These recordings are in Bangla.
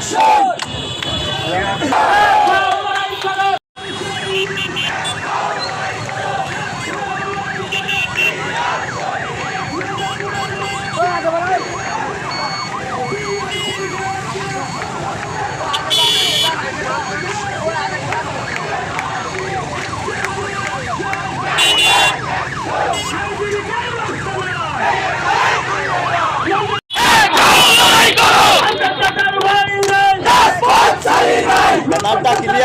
Action!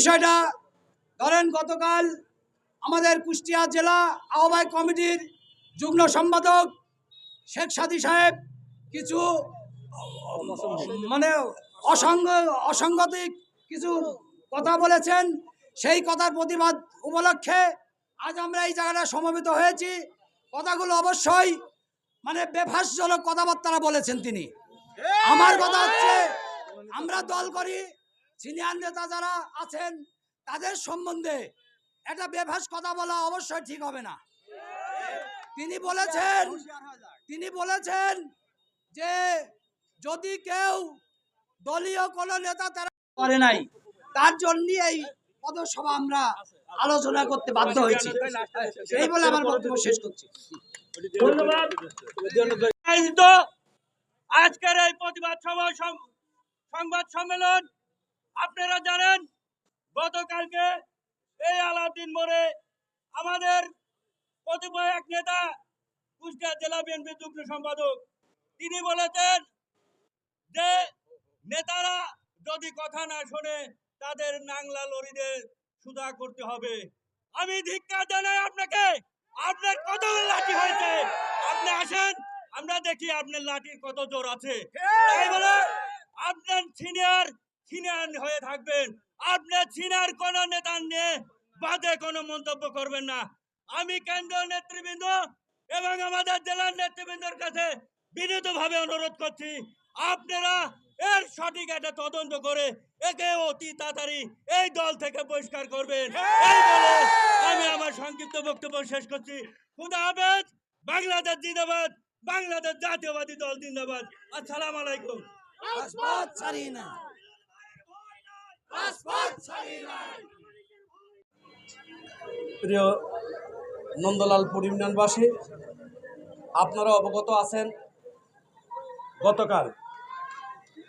বিষয়টা ধরেন গতকাল আমাদের কুষ্টিয়া জেলা আহ্বায়ক কমিটির যুগ্ম সম্পাদক শেখ সাদি সাহেব কিছু মানে অসঙ্গ, অসঙ্গতিক কিছু কথা বলেছেন। সেই কথার প্রতিবাদ উপলক্ষে আজ আমরা এই জায়গাটা সমবেত হয়েছি। কথাগুলো অবশ্যই মানে বেফাসজনক কথাবার্তা বলেছেন তিনি। আমার কথা হচ্ছে, আমরা দল করি সিনিয়র নেতা যারা আছেন, তাদের সম্বন্ধে একটা বেভাস কথা বলা অবশ্যই ঠিক হবে না। তিনি বলেছেন তিনি বলেছেন যে যদি কেউ দলীয় কোনো নেতা তারা করে নাই, তার জন্য এই পদসভা আমরা আলোচনা করতে বাধ্য হয়েছি। এই বলে আমার বক্তব্য শেষ করছি। ধন্যবাদ। আজকের এই প্রতিবাদ সভা সংবাদ সম্মেলন আপনারা জানেন গতকালকে এই আলাউদ্দিন মোড়ে আমাদের কতিপয় এক নেতা কুষ্টিয়া জেলা বিএনপি যুগ্ম সম্পাদক তিনি বলেছেন যে নেতারা যদি কথা না শোনে তাদের নাংলা লরিদের সুদা করতে হবে। আমি ধিক্কার জানাই আপনাকে আপনার কত লাঠি হয়েছে? আপনি আসেন আমরা দেখি আপনার লাঠির কত জোর আছে। তাই বলে আপনার সিনিয়র সিনিয়র হয়ে থাকবেন। আপনার সিনিয়র কোন নেতা নিয়ে বাদে কোনো মন্তব্য করবেন না। আমি কেন্দ্রীয় নেতৃবৃন্দ এবং আমাদের জেলার নেতৃবৃন্দর কাছে বিনীতভাবে অনুরোধ করছি, আপনারা এর সঠিক একটা তদন্ত করে একে অতি তাড়াতাড়ি এই দল থেকে বহিষ্কার করবেন। আমি আমার সংক্ষিপ্ত বক্তব্য শেষ করছি। খুদা হাফেজ, বাংলাদেশ জিন্দাবাদ, বাংলাদেশ জাতীয়বাদী দল জিন্দাবাদ। আসসালাম আলাইকুম। প্রিয় নন্দলালপুর ইউনিয়নবাসী আপনারা অবগত আছেন, গতকাল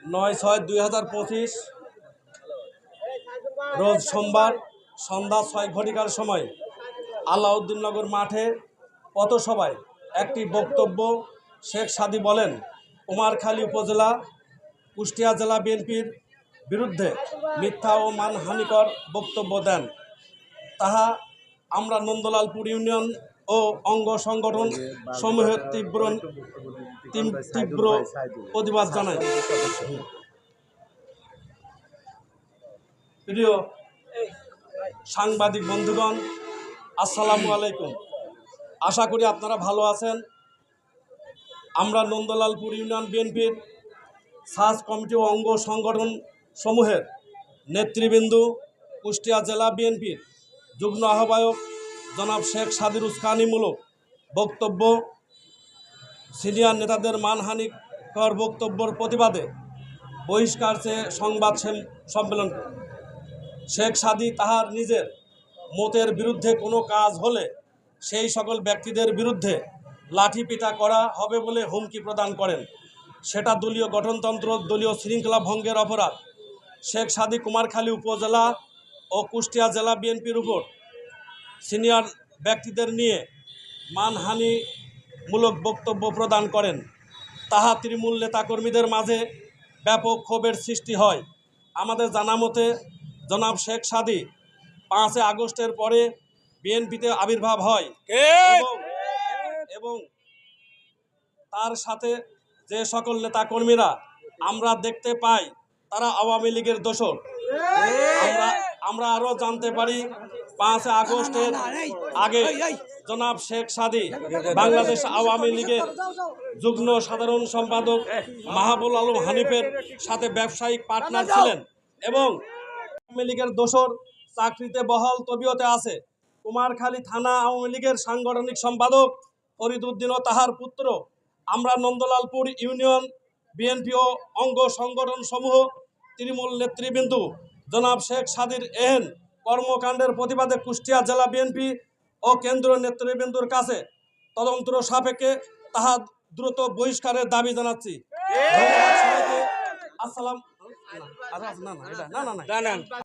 নয় ছয় দুই হাজার পঁচিশ রোজ সোমবার সন্ধ্যা ছয় ঘটিকার সময় আলাউদ্দিননগর মাঠে পথসভায় একটি বক্তব্য শেখ সাদি বলেন কুমারখালী উপজেলা কুষ্টিয়া জেলা বিএনপির বিরুদ্ধে মিথ্যা ও মানহানিকর বক্তব্য দেন। তাহা আমরা নন্দলালপুর ইউনিয়ন ও অঙ্গ সংগঠন সমূহের তীব্র তীব্র প্রতিবাদ জানাই। প্রিয় সাংবাদিক বন্ধুগণ, আসসালামু আলাইকুম। আশা করি আপনারা ভালো আছেন। আমরা নন্দলালপুর ইউনিয়ন বিএনপির সাজ কমিটি ও অঙ্গ সংগঠন সমূহের নেতৃবৃন্দ কুষ্টিয়া জেলা বিএনপির যুগ্ম আহ্বায়ক জনাব শেখ সাদির উস্কানিমূলক বক্তব্য। সিনিয়র নেতাদের মানহানিকর বক্তব্যর প্রতিবাদে বহিষ্কার চেয়ে সংবাদ সম্মেলন শেখ সাদি তাহার নিজের মতের বিরুদ্ধে কোনো কাজ হলে সেই সকল ব্যক্তিদের বিরুদ্ধে লাঠিপিটা করা হবে বলে হুমকি প্রদান করেন। সেটা দলীয় গঠনতন্ত্র, দলীয় শৃঙ্খলা ভঙ্গের অপরাধ শেখ সাদি কুমারখালী উপজেলা ও কুষ্টিয়া জেলা বিএনপির উপর সিনিয়র ব্যক্তিদের নিয়ে মানহানিমূলক বক্তব্য প্রদান করেন। তাহা তৃণমূল নেতাকর্মীদের মাঝে ব্যাপক ক্ষোভের সৃষ্টি হয়। আমাদের জানা মতে জনাব শেখ সাদি পাঁচে আগস্টের পরে বিএনপিতে আবির্ভাব হয় এবং এবং তার সাথে যে সকল নেতাকর্মীরা আমরা দেখতে পাই তারা আওয়ামী লীগের দোষর। আমরা আমরা আরও জানতে পারি পাঁচ আগস্টের আগে জনাব শেখ সাদি বাংলাদেশ আওয়ামী লীগের যুগ্ম সাধারণ সম্পাদক মাহবুল আলম হানিফের সাথে ব্যবসায়িক পার্টনার ছিলেন এবং আওয়ামী লীগের দোসর চাকরিতে বহাল তবিয়তে আছে। কুমারখালী থানা আওয়ামী লীগের সাংগঠনিক সম্পাদক ফরিদুদ্দিন ও তাহার পুত্র। আমরা নন্দলালপুর ইউনিয়ন বিএনপি ও অঙ্গ সংগঠন সমূহ তৃণমূল নেতৃবৃন্দ জনাব শেখ সাদির এহেন কর্মকাণ্ডের প্রতিবাদে কুষ্টিয়া জেলা বিএনপি ও কেন্দ্রীয় নেতৃবৃন্দুর কাছে তদন্ত সাপেক্ষে তাহা দ্রুত বহিষ্কারের দাবি জানাচ্ছি। আসসালাম। না, না না। না না।